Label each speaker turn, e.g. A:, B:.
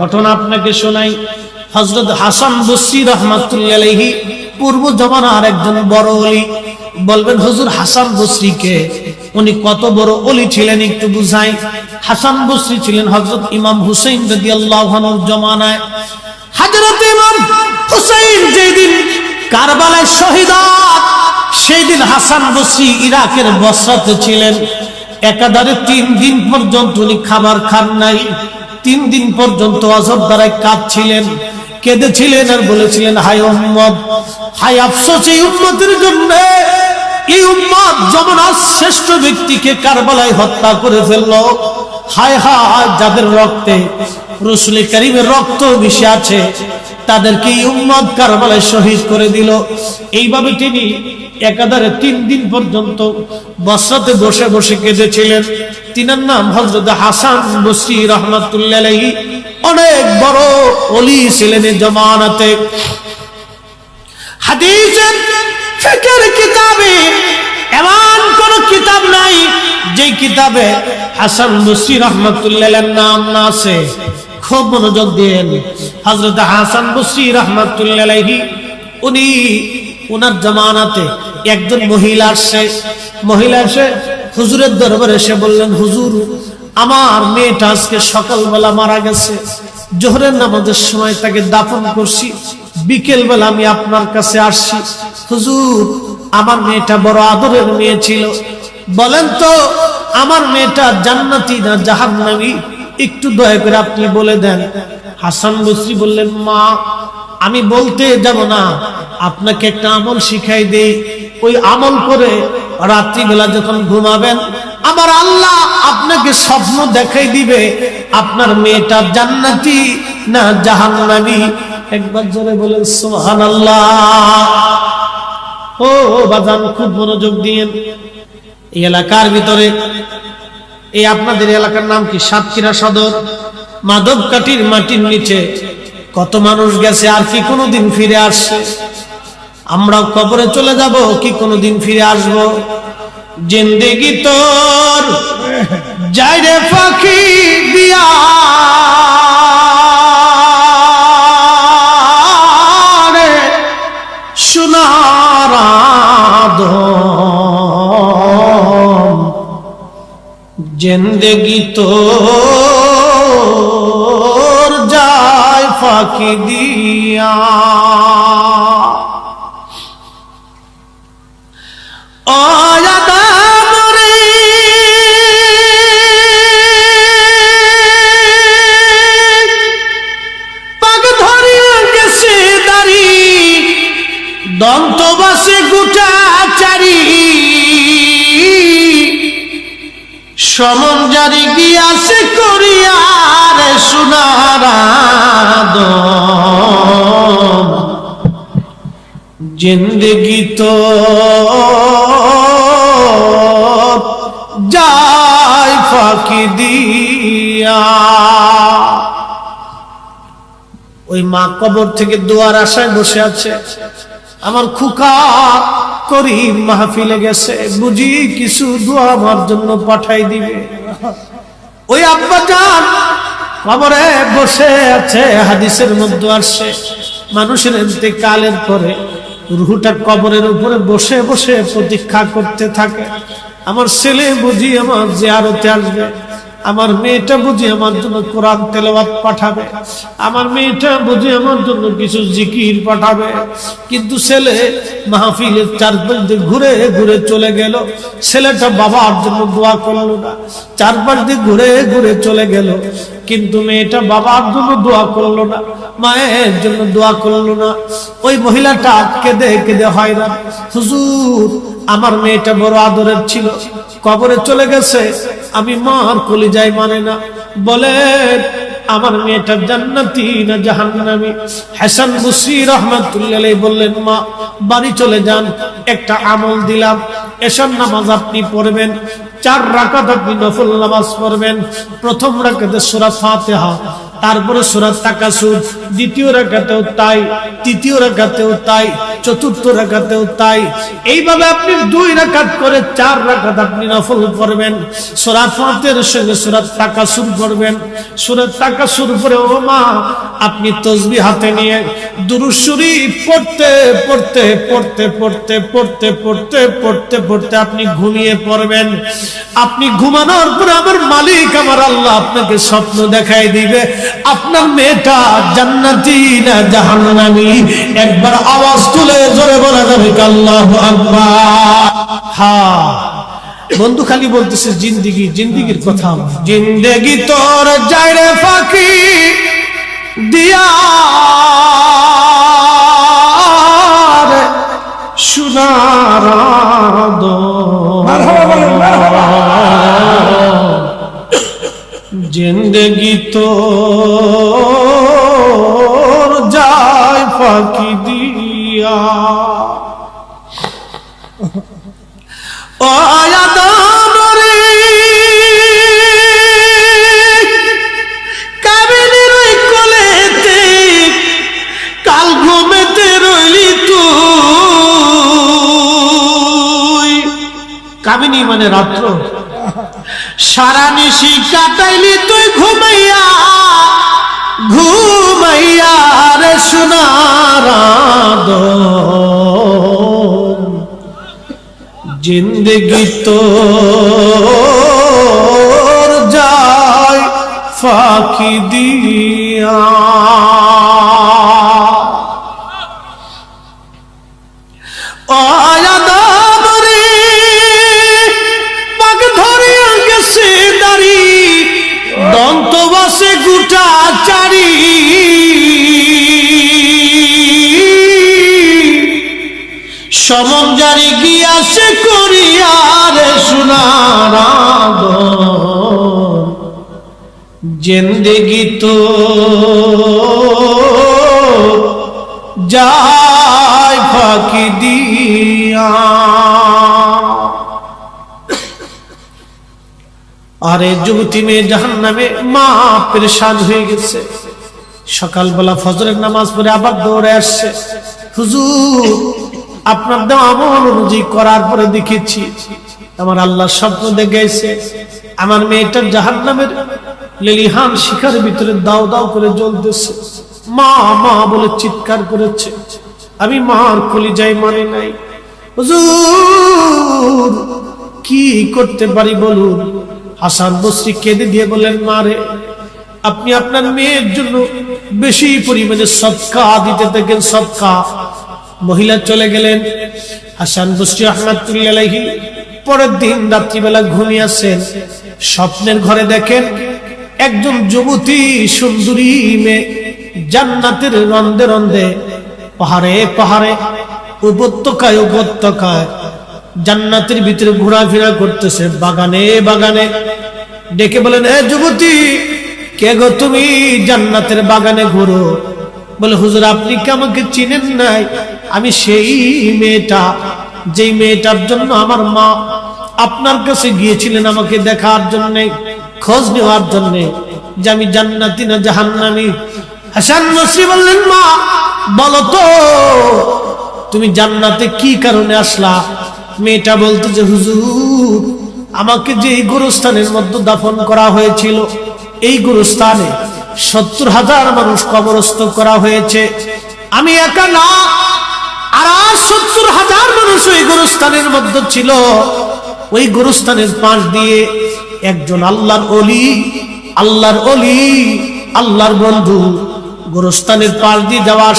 A: ঘটনা আপনাকে শোনাই। হজরত হাসান বসরি রহমাতুল্লাহি পূর্ব জমানার একজন বড় অলি। বলবেন, হুজুর, হাসান বসরিকে উনি কত বড় অলি ছিলেন একটু বুঝাই। হাসান বসরি ছিলেন হজরত ইমাম হুসেন রদি আল্লাহর জমানায়। হাজরত ইমাম হুসেন যেদিন কারবালায় শহীদ সেই দিন হাসান বসরি ইরাকের বসরাতে ছিলেন। একাধারে তিন দিন পর্যন্ত উনি খাবার খান নাই। তিন দিন পর্যন্ত অজর দ্বারায় কাঁদছিলেন, কেঁদেছিলেন আর বলেছিলেন হাই উম্মত হাই আফসোস, এই উম্মতের জন্য, এই উম্মত যমুনার শ্রেষ্ঠ ব্যক্তিকে কারবালায় হত্যা করে ফেলল। হায় হায় যাদের রক্তে রসুল করিমের রক্ত মিশে আছে, তাদেরকে এই উম্মত কারবালায় শহীদ করে দিল। এইভাবে তিনি একাধারে তিন দিন পর্যন্ত বসরাতে বসে বসে কেঁদেছিলেন। তিনার নাম হজরত হাসান বসরি রহমতুল্লাহ অনেক বড় অলি ছিলেন জমানাতে। হাদিসের ফিকের কিতাবে যে কিতাবে হাসান বসরি রহমতুল্লাহ নাম না আছে, খুব মনোযোগ দিন হজরত হাসান বসরি রহমতুল্লাহি উনি উনার জমানাতে একজন মহিলা আসছে। মহিলা এসে হুজুরের দরবারে এসে বললেন, হুজুর, আমার মেয়েটা আজকে সকালবেলা মারা গেছে। জোহরের নামাজের সময় তাকে দাফন করছি। বিকেলবেলা আমি আপনার কাছে আসছি। হুজুর, আমার মেয়েটা বড় আদরের মেয়ে ছিল। বলেন তো, আমার মেয়েটা জান্নাতি না জাহান্নামী? একটু দয়া করে আপনি বলে দেন। হাসান বসরি বললেন, মা, আমি বলতে যাব না। আপনাকে একটা আমল শিখাই দেই। ওই আমল করে রাত্রিবেলা যখন ঘুমাবেন, আমার আল্লাহ আপনাকে স্বপ্ন দেখাই দিবে, আপনার মেয়েটা জান্নাতি না জাহান্নামী? একবার জোরে বলেন সোহান আল্লাহ ও বাজান, খুব মনোযোগ দিয়েন। এই এলাকার ভিতরে, এই আপনাদের এলাকার নাম কি? সাতক্ষীরা সদর মাধব কাঠির মাটির নিচে কত মানুষ গেছে আর কি কোনোদিন ফিরে আসছে? আমরা কবরে চলে যাব, কি কোনোদিন ফিরে আসব? জিন্দেগি তোর, যাই রে পাখি দিয়া। রে জিন্দগি তো যায় ফাঁকি দিয়া। সমন জারি গিয়াছে করিয়ার সোনার আদম জিন্দগি তো যায় ফাঁকি দিয়া। ওই মা কবর থেকে দোয়ার আশায় বসে আছে। আমার খুকা মাহফিলে গেছে, বুঝি কিছু দোয়া আমার জন্য পাঠাই দিবে। ওই আব্বা যান কবরে বসে আছে, হাদিসের মধ্যে আসছে, মানুষের কালের পরে রুহুটা কবরের উপরে বসে বসে প্রতীক্ষা করতে থাকে। আমার ছেলে বুঝি আমার জিয়ারতে আসবে। আমার মেয়েটা বুঝি আমার জন্য কোরআন তেলাওয়াত পাঠাবে। আমার মেয়েটা বুঝি আমার জন্য কিছু জিকির পাঠাবে। কিন্তু ছেলে মাহফিলের চারপাশ দিয়ে ঘুরে ঘুরে চলে গেল। ছেলেটা বাবার জন্য দোয়া করল না। চারপাশ দিয়ে ঘুরে ঘুরে চলে গেল। কিন্তু মেয়েটা বাবার জন্য দোয়া করল না, মায়ের জন্য দোয়া করল না। ওই মহিলাটা কেঁদে কেঁদে হয় না হুজুর, আমার মেয়েটা বড় আদরের ছিল, কবরে চলে গেছে, আমি মার কলিজায় মানে না। বলেন আমার মেয়েটা জান্নাতি না জাহান্নামী? হাসান মুসি রহমাতুল্লাহ বললেন, মা, বাড়ি চলে যান, একটা আমল দিলাম। এসব নামাজ আপনি পড়বেন চার রাকাত আপনি নফল নামাজ পড়বেন। প্রথম রাকাতে সূরা ফাতিহা তারপরে সুরাত তাকাসুর দ্বিতীয় রাখাতেও তাই, তৃতীয় রাখাতেও তাই, চতুর্থ রাখাতেও তাই। এইভাবে আপনি দুই রাকাত করে চার রাকাত আপনি নফল করবেন। সুরাত ফাতের সঙ্গে সুরাত তাকাসুর করবেন। সুরাত তাকাসুর করে ও মা, আপনি তসবি হাতে নিয়ে দুরুশ্বরী পড়তে পড়তে পড়তে পড়তে পড়তে পড়তে পড়তে পড়তে আপনি ঘুমিয়ে পড়বেন। আপনি ঘুমানোর পরে আমার মালিক, আমার আল্লাহ আপনাকে স্বপ্ন দেখাই দিবে। আপনার মেয়েটা জান্নাতি না জাহান্নামি? একবার আওয়াজ তুলে জোরে বলা যাবে আল্লাহু আকবার। হ্যাঁ বন্ধু খালি বলতেছে, জিন্দিগি, জিন্দিগির কথা জিন্দেগি তোর যায় রে ফাঁকি দিয়া সোনার
B: মারহাবা।
A: জিন্দগি তো যায় ফাঁকি দিয়া। ও আয়াদামরে কাবিনীর ওই কোলেতে কাল ঘুমেতে রইলি তুই। কাবিনী মানে রাত্র। সারা নিশি কাটাইলি তুই ঘুমাইয়া ঘুমাইয়া রে সোনার জিন্দগি তো যায় ফাঁকি দিয়া। সমন জারি গিয়াছে করিয়ারে সোনার জিন্দগি তো যায় ফাঁকি দিয়া। আরে যুবতী মেয়ে জাহান নামে মা পেরেশান হয়ে গেছে। সকালবেলা ফজরের নামাজ পড়ে আবার দৌড়ে আসছে। হুজুর আপনার দেওয়া আমল অনুযায়ী করার পরে দেখেছি, আমার আল্লাহ স্বপ্ন দেখেছে আমার মেয়েটার জাহান নামের লেলিহান শিখার ভিতরে দাও দাও করে জ্বলতেছে। মা মা বলে চিৎকার করেছে, আমি মার যাই মানে নাই। কি করতে পারি বলুন? হাসান বসরি কেঁদে দিয়ে বলেন মারে আপনি আপনার মেয়ের জন্য বেশি পরিমাণে সৎকা দিতে থাকেন, সৎকা। মহিলা চলে গেলেন। হাসান বসরি আহমদুল্লাহি পরের দিন রাত্রিবেলা ঘুমিয়ে আসেন। স্বপ্নের ঘরে দেখেন একজন যুবতী সুন্দরী মেয়ে জান্নাতের রন্দে রন্দে, পাহাড়ে পাহাড়ে, উপত্যকায় উপত্যকায় জান্নাতের ভিতরে ঘোরাফেরা করতেছে, বাগানে বাগানে। ডেকে বলেন, এ যুবতী, কে গো তুমি? জান্নাতের বাগানে ঘুরো। বলে, হুজুর, আপনি কি আমাকে চিনেন নাই? আমি সেই মেয়েটা, যেই মেয়েটার জন্য আমার মা আপনার কাছে গিয়েছিলেন আমাকে দেখার জন্য, খোঁজ নেওয়ার জন্য, যে আমি জান্নাতি না জাহান্নামি? হাসান নসরি বললেন, মা, বলো তো, তুমি জান্নাতে কি কারণে আসলা? মেয়েটা বলতো যে, হুজুর, আমাকে যে এই গোরস্থানের মধ্যে দাফন করা হয়েছিল, এই গোরস্থানে সত্তর হাজার মানুষ কবরস্থ করা হয়েছে। আমি একা না, আর সত্তর হাজার মানুষ ওই গুরুস্থানের মধ্যে ছিল। ওই গুরুস্থানের পাশ দিয়ে একজন আল্লাহর অলি আল্লাহর অলি আল্লাহর বন্ধু গুরুস্থানের পাশ দিয়ে যাওয়ার